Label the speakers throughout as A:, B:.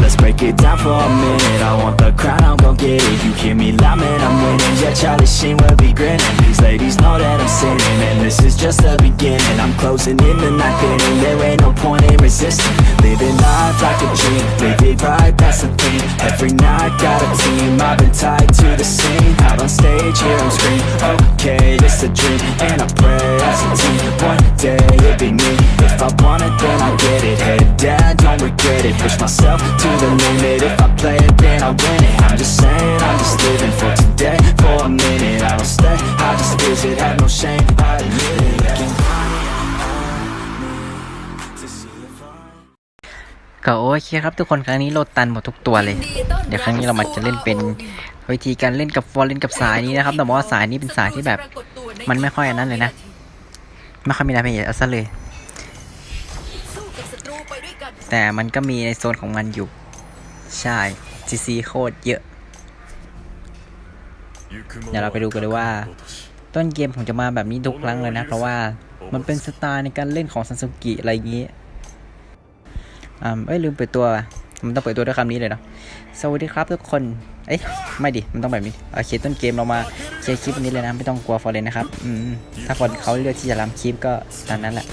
A: Let's break it down for a minute. I want the crown, I'm gon' get it. You hear me loud, man, I'm winning. Yeah, Charlie Sheen will be grinning. These ladies know that I'm sinning, and this is just the beginning. I'm closing in the ninth inning. There ain't no point in resisting. Living life like a dream, live it right, that's the thing. Every night, got a team. I've been tied to the scene. Out on stage, hear 'em scream. Okay, it's a dream, and I pray as a team. One day it'll be me. If I want it, then I get it. Head down, don't regret it. Push myself to to the limit. If I play it, then I win it. I'm just saying, I'm just living for today. For a minute, I don't stay. I just visit, have no shame. I admit it. yeah.
B: ก็โอเคครับทุกคนครั้งนี้โลดตันหมดทุกตัวเลย เดี๋ยวครั้งนี้เรามาจะเล่นเป็นวิธีการเล่นกับฟอร์เล่นกับสายนี้นะครับ แต่ว่าสายนี้เป็นสายที่แบบ มันไม่ค่อยอันนั้นเลยนะ ไม่ค่อยมีดาเมจเอาซะเลย แต่มันก็มีในโซนของมันอยู่ ใช่ซีซีโคตรเยอะ เดี๋ยวเราไปดูกันเลยว่า ต้นเกมผมจะมาแบบนี้ทุกครั้งเลยนะ เพราะว่ามันเป็นสไตล์ในการเล่นของซันซุกิอะไรอย่างนี้อ่าเอ้ยลืมเปิดตัว มันต้องเปิดตัวด้วยคำนี้เลยเนาะสวัสดีครับทุกคน เอ้ยไม่ดิ มันต้องแบบนี้โอเคต้นเกมเรามาเคลียร์คลิปวันนี้เลยนะไม่ต้องกลัวฟอร์เรนนะครับอืมถ้าคนเขาเลือกที่จะรำคลิปก็ตามนั้นแหละ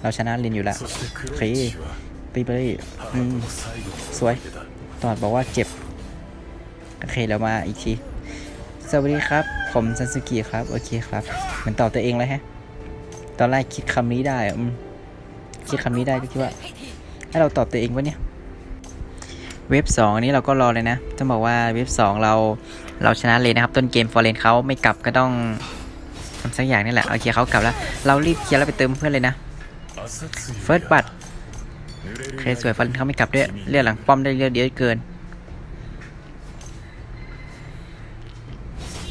B: เราชนะลินอยู่แล้วโอเคไปไปเลยอืมสวย ตอดบอกว่าเจ็บ โอเคเรามาอีกที สวัสดีครับ ผมซันสุกิครับ โอเคครับเหมือนตอบตัวเองเลยฮะ ตอนแรกคิดคำนี้ได้อืมคิดคำนี้ได้ก็คิดว่า ให้เราตอบตัวเองวะเนี่ย เว็บสองอันนี้เราก็รอเลยนะต้องบอกว่าเว็บสองเราเราชนะเลยนะครับ ต้นเกมฟอร์เรนเขาไม่กลับก็ต้องทำสักอย่างนี่แหละ โอเคเขากลับแล้ว เรารีบเคลียร์แล้วไปเติมเพื่อนเลยนะเฟิร์สบัต เคสสวยฟอร์เรนเขาไม่กลับด้วยเลือดหลังป้อมได้เลือดเยอะเกิน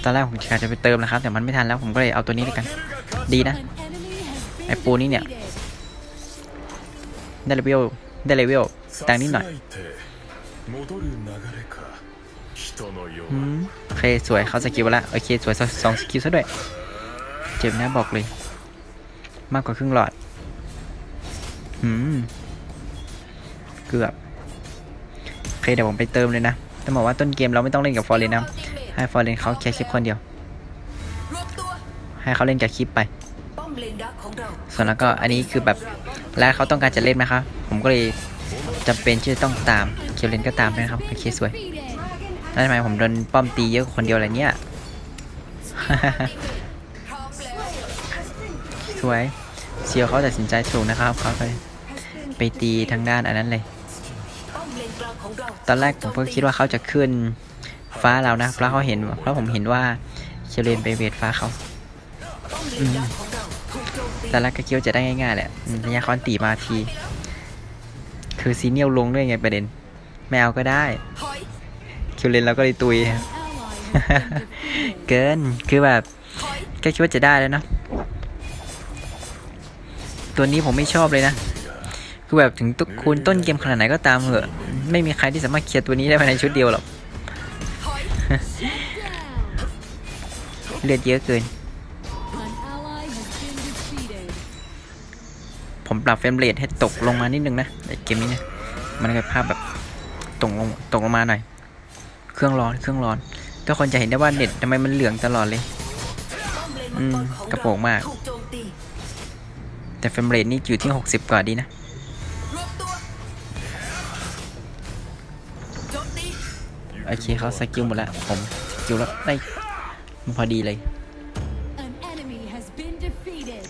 B: ตอนแรกผมกะจะไปเติมนะครับ แต่มันไม่ทันแล้วผมก็เลยเอาตัวนี้ด้วยกัน ดีนะ ไอปูนี่เนี่ย ได้เลเวลได้เลเวลตังนิดหน่อยอืมโอเคสวยเขาสกิลละโอเคสวยสองสกิลซะด้วย เจ็บนะบอกเลย มากกว่าครึ่งหลอด อืม กือบโอเคเดี๋ยวผมไปเติมเลยนะต้องบอกว่าต้นเกมเราไม่ต้องเล่นกับฟอร์เรนนะให้ฟอร์เรนเขาแค่คลิปคนเดียว ให้เขาเล่นกับคลิปไป ส่วนแล้วก็อันนี้คือแบบแล้วเขาต้องการจะเล่นไหมครับผมก็เลยจำเป็นที่จะต้องตามเคียวเลนก็ตามนะครับโอเคสวยแล้วทำไมผมโดนป้อมตีเยอะคนเดียวอะไรเนี่ยสวยเซียวเขาตัดสินใจถูกนะครับเขาไปไปตีทางด้านอันนั้นเลย ตอนแรกผมก็คิดว่าเขาจะขึ้นฟ้าเรานะ เพราะเขาเห็น เพราะผมเห็นว่าเคียวเลนไปเวทฟ้าเขา
C: ป้อมเลนดักของเราถูกโจมตี
B: ตอนแรกก็คิดว่าจะได้ง่ายๆแหละอืมระยะคอนตีมาที คือซีเนียลลงด้วยไงประเด็น ไม่เอาก็ได้
C: ถอย
B: คิวเลนเราก็เลยตุย เกิน คือแบบ
C: ถอย
B: ก็คิดว่าจะได้แล้วเนอะตัวนี้ผมไม่ชอบเลยนะ คือแบบถึงตุคูณต้นเกมขนาดไหนก็ตามเหอะ ไม่มีใครที่สามารถเคลียร์ตัวนี้ได้ภายในชุดเดียวหรอกเลือดเยอะเกิน ผมปรับเฟรมเรทให้ตกลงมานิดนึงนะในเกมนี้นะมันก็ภาพแบบตกลงตกลงมาหน่อย เครื่องร้อนเครื่องร้อน ทุกคนจะเห็นได้ว่าเน็ตทำไมมันเหลืองตลอดเลย
C: อืม กระ
B: โปรงมาก แต่เฟรมเรทนี่อยู่ที่ 60 กว่าดีนะ อเคเขาสกิลหมดแล้วผมสกิลแล้วได้มันพอดีเลย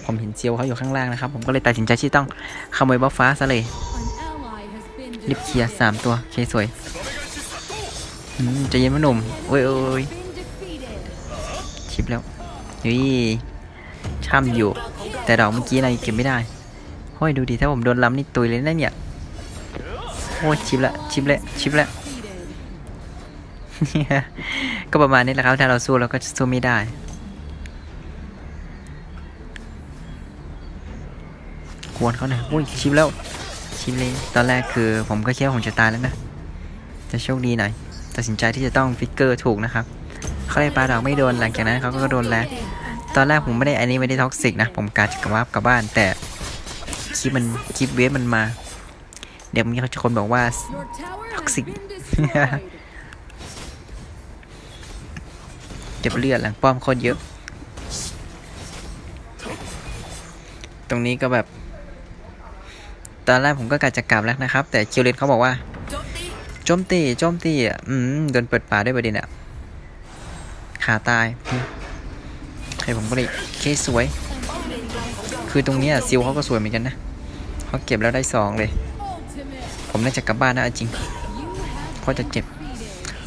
B: ผมเห็นเซียวเขาอยู่ข้างล่างนะครับ ผมก็เลยตัดสินใจที่ต้องขโมยบัฟฟ้าซะเลยรีบเคลียร์สามตัวโอเคสวยอืมใจะเย็นมะหนุ่มโอ้ยโอ้ยชิปแล้วนี่ช่ำอยู่ แต่ดอกเมื่อกี้อะไรเก็บไม่ได้โอ้ยดูดิถ้าผมโดนล้ำนี่ตุยเลยนะเนี่ยโอ้ยชิปละชิปละชิปละ ก็ประมาณนี้แหละครับ ถ้าเราสู้เราก็สู้ไม่ได้ควรเขาหน่อยอุ้ยชิปแล้ว ชิปเลย ตอนแรกคือผมก็คิดว่าผมจะตายแล้วนะ จะโชคดีหน่อย ตัดสินใจที่จะต้องฟิกเกอร์ถูกนะครับเขาเลยปลาดอกไม่โดนหลังจากนั้นเขาก็โดนแล้วตอนแรกผมไม่ได้อันนี้ไม่ได้ท็อกซิกนะ ผมกาจะกลับว่ากลับบ้าน แต่คลิปมันคลิปเวฟมันมา เดี๋ยวมีคนบอกว่า
D: Your tower has
B: Toxic.
D: been
B: เจ็บเลือดหลังป้อมโคตรเยอะ ตรงนี้ก็แบบ ตอนแรกผมก็กะจะกลับแล้วนะครับ แต่คิวเลนเขาบอกว่า
C: โจมตี
B: โจมตีอะอืมโดนเปิดป่าด้วยประเด็นอะขาตายใครผมก็เลยเคสวย คือตรงนี้ซิลเขาก็สวยเหมือนกันนะเขาเก็บแล้วได้สองเลย ผมน่าจะกลับบ้านนะจริงเพราะจะเจ็บ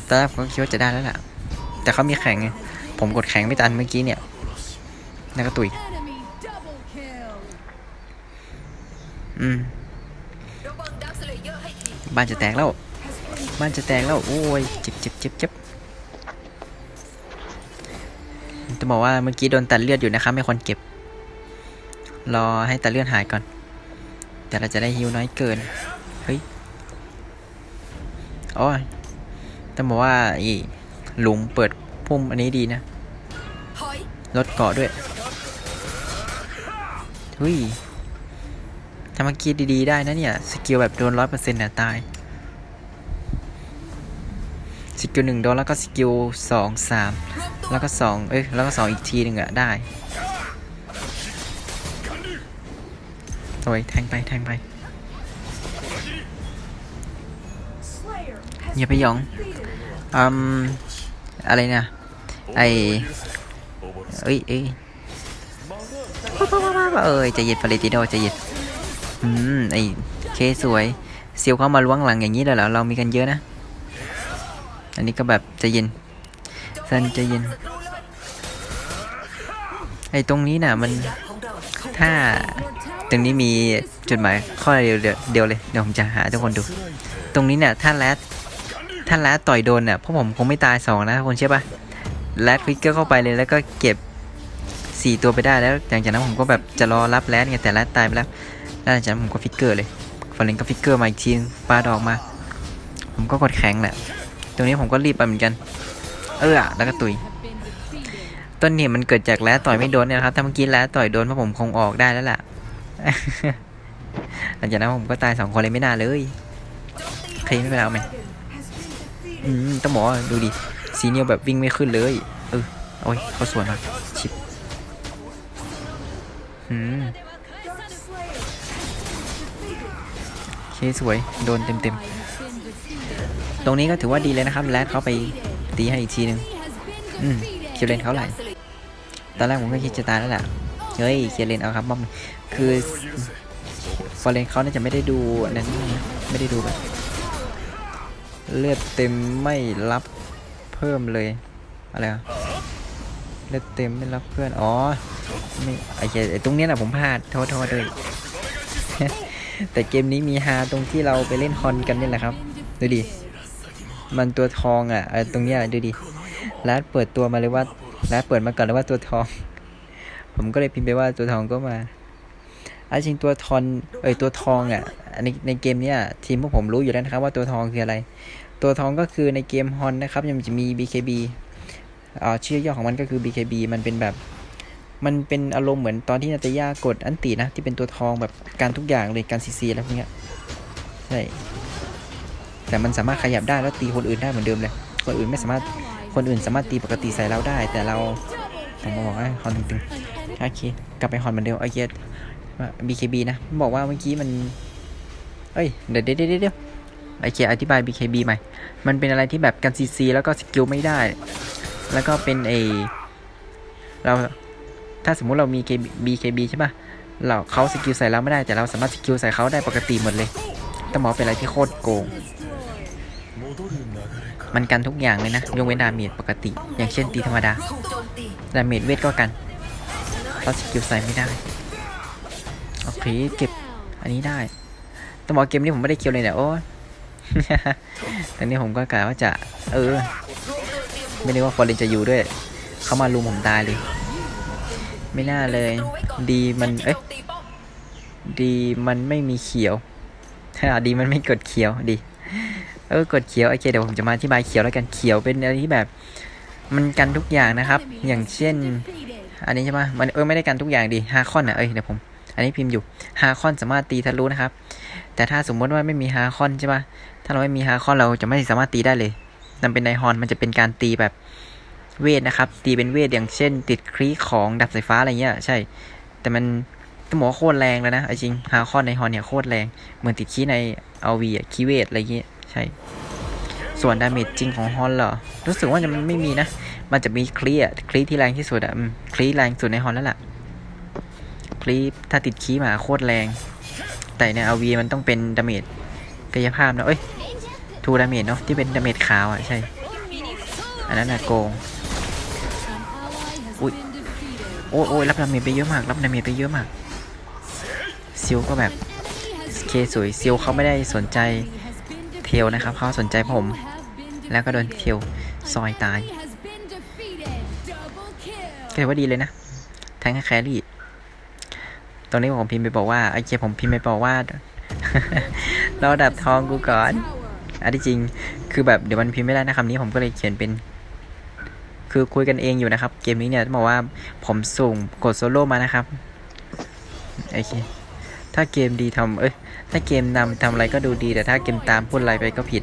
B: ตอนแรกผมก็คิดว่าจะได้แล้วล่ะ แต่เขามีแข่งไงผมกดแข่งไม่ทันเมื่อกี้เนี่ยแล้วก็ตุยอืมบ้านจะแตกแล้วบ้านจะแตกแล้วโอ้ยเจ็บเจ็บเจ็บเจ็บจะบอกว่าเมื่อกี้โดนตัดเลือดอยู่นะครับไม่ควรเก็บ รอให้ตัดเลือดหายก่อน แต่เราจะได้ฮิวน้อยเกินเฮ้ยอ้ยต้องบอกว่าอี หลุมเปิดพุ่มอันนี้ดีนะ
C: ถอย
B: ลดเกาะด้วยเฮ้ยทำเมื่อกี้ดีๆได้นะเนี่ย สกิลแบบโดนร้อยเปอร์เซ็นต์น่ะตาย สกิลหนึ่งโดนแล้วก็สกิลสองสาม
C: รวมตัว
B: แล้วก็สองเอ้ย แล้วก็สองอีกทีหนึ่งอะได้สวยแทงไป แทงไปอย่าไปหยองอืม อะไรนะไอเอ้ยเอ้ยเอ้ยใจเย็นฟาเรติโดใจเย็นอืมไอเคสวยเซียวเข้ามาล้วงหลังอย่างนี้เลยเหรอเรามีกันเยอะนะ อันนี้ก็แบบใจเย็นซันใจเย็น
C: ศัตรูเลย
B: ไอตรงนี้น่ะมัน
C: ของเรา
B: ถ้าตรงนี้มีจุดหมายข้อเดียวเดียวเดียวเลยเดี๋ยวผมจะหาให้ทุกคนดู ตรงนี้เนี่ยถ้าแรด ถ้าแรดต่อยโดนเนี่ยพวกผมคงไม่ตายสองนะคนเชื่อปะแรดควิกเกอร์เข้าไปเลยแล้วก็เก็บสี่ตัวไปได้แล้วหลังจากนั้นผมก็แบบจะรอรับแรดไงแต่แรดตายไปแล้วแล้วหลังจากนั้นผมก็ฟิกเกอร์เลยฟอร์เรนก็ฟิกเกอร์มาอีกทีนึงปาดอกมา ผมก็กดแข็งแหละ ตรงนี้ผมก็รีบไปเหมือนกัน เออแล้วก็ตุยต้นเหตุมันเกิดจากแร้ต่อยไม่โดนเนี่ยครับ ถ้าเมื่อกี้แร้ต่อยโดนพวกผมคงออกได้แล้วล่ะ หลังจากนั้นผมก็ตายสองคนเลยไม่น่าเลย ใครไม่เป็นไรเอาไหม อืมต้องบอกว่าดูดิซีเนียแบบวิ่งไม่ขึ้นเลย เออโอ้ยเขาสวนมาชิบอืมโอเคสวย โดนเต็มๆ ตรงนี้ก็ถือว่าดีเลยนะครับแรดเขาไปตีให้อีกทีหนึ่งอืม
D: defeated.
B: คิวเลนเขาไหลตอนแรกผมก็คิดจะตายแล้วแหละเฮ้ยเคียเลนเอาครับบอมคือฟอร์เรนเขาน่าจะไม่ได้ดูนั้นไม่ได้ดูแบบ เลือดเต็มไม่รับเพิ่มเลยอะไรอะเลือดเต็มไม่รับเพื่อนอ๋อไม่ไอ้เหี้ยไอ้ตรงเนี้ยนะผมพลาดโทษโทษเลยแต่เกมนี้มีฮาตรงที่เราไปเล่นฮอนกันนี่แหละครับ ดูดิ มันตัวทองอะเออตรงเนี้ยดูดิร้านเปิดตัวมาเลยว่าร้านเปิดมาก่อนเลยว่าตัวทอง ผมก็เลยพิมพ์ไปว่าตัวทองก็มาอาจริงตัวทอนเอ้ยตัวทองอะในในเกมเนี้ยทีมพวกผมรู้อยู่แล้วนะครับว่าตัวทองคืออะไร ตัวทองก็คือในเกมฮอนนะครับยังจะมี BKB อ่าชื่อย่อของมันก็คือ BKB มันเป็นแบบ มันเป็นอารมณ์เหมือนตอนที่นาตยากดอันตินะ ที่เป็นตัวทองแบบการทุกอย่างเลยการซีซีอะไรพวกเนี้ยใช่แต่มันสามารถขยับได้แล้วตีคนอื่นได้เหมือนเดิมเลย คนอื่นไม่สามารถคนอื่นสามารถตีปกติใส่เราได้ แต่เราผมบอกให้ฮอนตึงๆโอเคกลับไปฮอนเหมือนเดิมโอเค BKB นะบอกว่าเมื่อกี้มัน เอ้ยเดี๋ยวเดี๋ยวเดี๋ยว เดี๋ยวโอเคอธิบาย BKB ใหม่ มันเป็นอะไรที่แบบกันซีซีแล้วก็สกิลไม่ได้ แล้วก็เป็นเอเราถ้าสมมุติเรามี BKB ใช่ปะเราเขาสกิลใส่เราไม่ได้แต่เราสามารถสกิลใส่เขาได้ปกติหมดเลยต้องบอเป็นอะไรที่โคตรโกง มันกันทุกอย่างเลยนะยกเว้นดาเมจปกติ อย่างเช่นตีธรรมดาดาเมจเวทก็กันเราสกิลใส่ไม่ได้โอเคเก็บอันนี้ได้ต้องบอเกมนี้ผมไม่ได้เคียวเลยเนี่ยโอ้ ตอนนี้ผมก็กะว่าจะ เออ ไม่ได้ว่าฟอร์เรนจะอยู่ด้วย เขามาลุมผมตายเลย ไม่น่าเลย ดีมัน เอ้ย ดีมันไม่มีเขียวดีมันไม่กดเขียวดี เออกดเขียวโอเคเดี๋ยวผมจะมาอธิบายเขียวแล้วกันเขียวเป็นอะไรที่แบบ มันกันทุกอย่างนะครับ อย่างเช่น อันนี้ใช่ปะมันเออไม่ได้กันทุกอย่างดิฮาคอนอะเอ้ยเดี๋ยวผม อันนี้พิมพ์อยู่ฮาคอนสามารถตีทะลุนะครับ แต่ถ้าสมมติว่าไม่มีฮาคอนใช่ปะถ้าเราไม่มีฮาคอนเราจะไม่สามารถตีได้เลยนั่นเป็นไดฮอนมันจะเป็นการตีแบบเวทนะครับ ตีเป็นเวทอย่างเช่น ติดคลีของดับสายฟ้าอะไรเงี้ยใช่ แต่มันต้องบอกโคตรแรงเลยนะจริงฮาคอนในฮอนเนี่ยโคตรแรงเหมือนติดคีในเอาวีอะคีเวทอะไรเงี้ยใช่ ส่วนดาเมจจริงของฮอนเหรอรู้สึกว่าจะมันไม่มีนะ มันจะมีคลีอะคลีที่แรงที่สุดอะคลีแรงสุดในฮอนแล้วล่ะ ลีถ้าติดคีมาโคตรแรง แต่ในอาวีมันต้องเป็นดาเมจกายภาพนะเอ้ยทูดาเมจเนาะที่เป็นดาเมจขาวอะใช่ อันนั้นอะโกง
D: An ally has
B: Ui.
D: been defeated.
B: โอ้ยโอ้ยรับดาเมจไปเยอะมาก รับดาเมจไปเยอะมากซิลก็แบบเคสวยซิลเขาไม่ได้สนใจเทลนะครับเขาสนใจผม แล้วก็โดนเทลซอยตาย
D: Enemy has been defeated. Double kill.
B: ก็ถือว่าดีเลยนะ แทงแครี่ รงนี้ผมพิมพ์ไปบอกว่าไอ้เจผมพิมพ์ไปบอกว่ารอดับทองกูก่อน อันที่จริง คือแบบเดี๋ยวมันพิมพ์ไม่ได้นะคำนี้ผมก็เลยเขียนเป็น คือคุยกันเองอยู่นะครับ เกมนี้เนี่ยต้องบอกว่าผมสุ่มกดโซโล่มานะครับโอเคถ้าเกมดีทำเอ้ยถ้าเกมนำทำอะไรก็ดูดีแต่ถ้าเกมตามพูดอะไรไปก็ผิด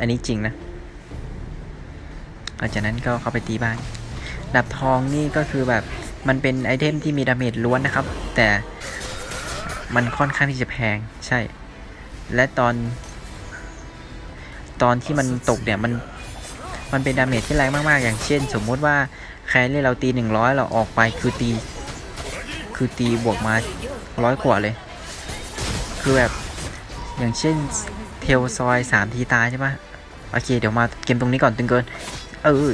B: อันนี้จริงนะหลังจากนั้นก็เข้าไปตีบ้านดับทองนี่ก็คือแบบ มันเป็นไอเทมที่มีดาเมจล้วนนะครับ แต่มันค่อนข้างที่จะแพงใช่ และตอน ตอนที่มันตกเนี่ยมันมันเป็นดาเมจที่แรงมากๆ อย่างเช่น สมมุติว่าแครี่เราตีหนึ่งร้อยเราออกไปคือตี คือตีบวกมาร้อยกว่าเลย คือแบบอย่างเช่นเทลซอยสามทีตายใช่ปะโอเค เดี๋ยวมาเกมตรงนี้ก่อนตึงเกิน เออ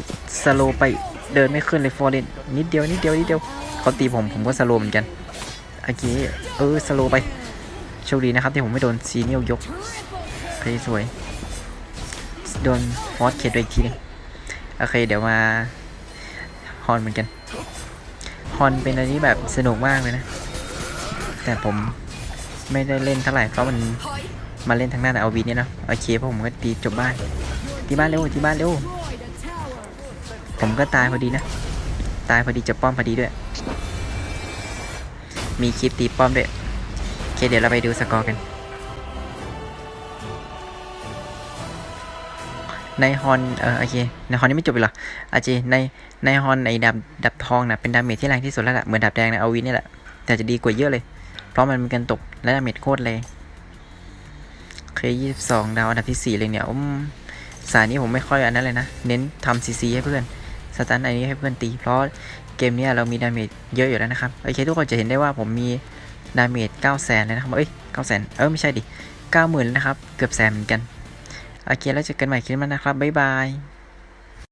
B: สโลไป เดินไม่ขึ้นเลยฟอร์เรนนิดเดียวนิดเดียวนิดเดียวเขาตีผมผมก็สโลเหมือนกันโอเคเออสโลไปโชคดีนะครับที่ผมไม่โดนซีเนียลยกเพลย์สวยโดนฟอสเคดไปอีกทีหนึงโอเคเดี๋ยวมาฮอนเหมือนกันฮอนเป็นอะไรที่แบบสนุกมากเลยนะ แต่ผมไม่ได้เล่นเท่าไหร่เพราะมันมาเล่นทางหน้าเอาวีเนี่ยนะโอเคเพราะผมก็ตีจบบ้านตีบ้านเร็วตีบ้านเร็ว ผมก็ตายพอดีนะ ตายพอดีจบป้อมพอดีด้วย มีคลิปตีป้อมด้วยโอเคเดี๋ยวเราไปดูสกอร์กัน ในฮอนเออโอเคในฮอนนี่ไม่จบอีกเหรออาจีในในฮอนในดับดับทองนะเป็นดาเมจที่แรงที่สุดแล้วแหละเหมือนดับแดงในเอาวินนี่แหละแต่จะดีกว่าเยอะเลย เพราะมันมีการตกและดาเมจโคตรแรงเคยี่สิบสองดาวอันดับที่สี่เลยเนี่ยอมสายนี้ผมไม่ค่อยอันนั้นเลยนะ เน้นทำซีซีให้เพื่อน สตันอันนี้ให้เพื่อนตี เพราะเกมนี้เรามีดาเมจเยอะอยู่แล้วนะครับ โอเค ทุกคนจะเห็นได้ว่าผมมีดาเมจ9 0 0แสนเลยนะครับ เอ้ย9 0 0แสนเออไม่ใช่ดิ 90,000 นะครับ เกือบแสนเหมือนกัน โอเค แล้วเจอกันใหม่คลิปหน้านะครับ บ๊ายบาย